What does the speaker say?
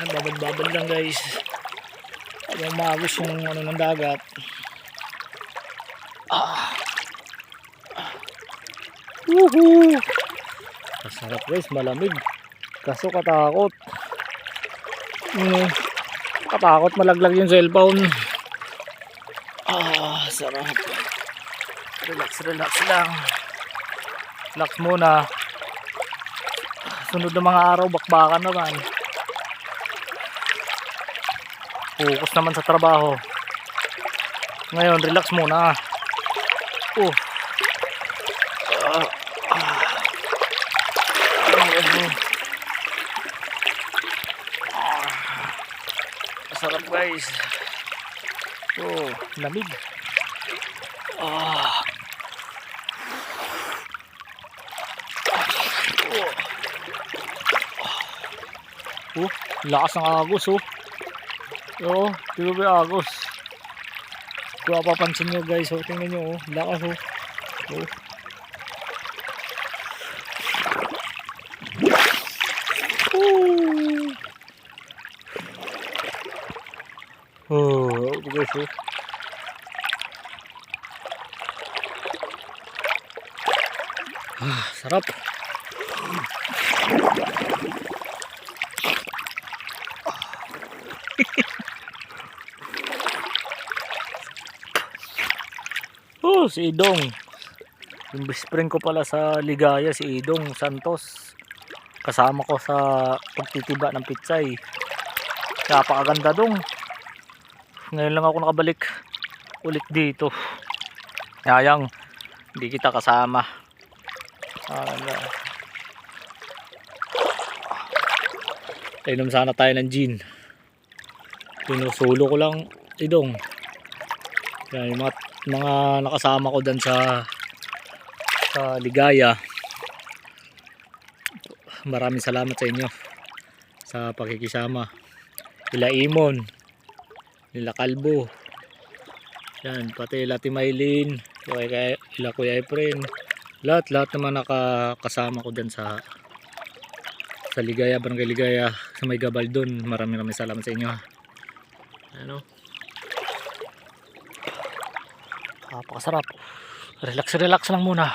Ay, babad-babad lang guys. Yung magos yung ano ng dagat. Ah. Woohoo! Masarap guys, malamig. Kaso katakot. Hmm, katakot malaglag yung cellphone. Ah, sarap. Relax, relax lang. Relax muna. Sunod na mga araw, bakbakan naman. Focus naman sa trabaho. Ngayon, relax muna. Oh. Ano. Ah. Masarap guys. Oh, lamig. Ah. Oh. Oh, lakas ng agos oh. Oo, ba yung agos? Kung mapapansin nyo guys, oh, tingnan nyo oh, lakas oh. Oh. Oh, guys oh. Ah, sarap. Oh, si Idong. Yung best friend ko pala sa Ligaya, si Idong Santos. Kasama ko sa pagtitiba ng pitsay. Napakaganda dong. Ngayon lang ako nakabalik ulit dito. Sayang, hindi kita kasama. Ah, Inom sana tayo ng gin. Sinusulo ko lang idong. Yan, yung mga, mga nakasama ko dyan sa sa Ligaya. Maraming salamat sa inyo sa pakikisama. Ila Imon, nila Kalbo. Yan, pati ila Timaylin, kaya kaya ila Kuya Efren. Lahat lahat naman nakakasama ko dyan sa sa Ligaya, Barangay Ligaya, sa May Gabaldon. Maraming maraming salamat sa inyo. Ano? Napakasarap. Relax, relax lang muna.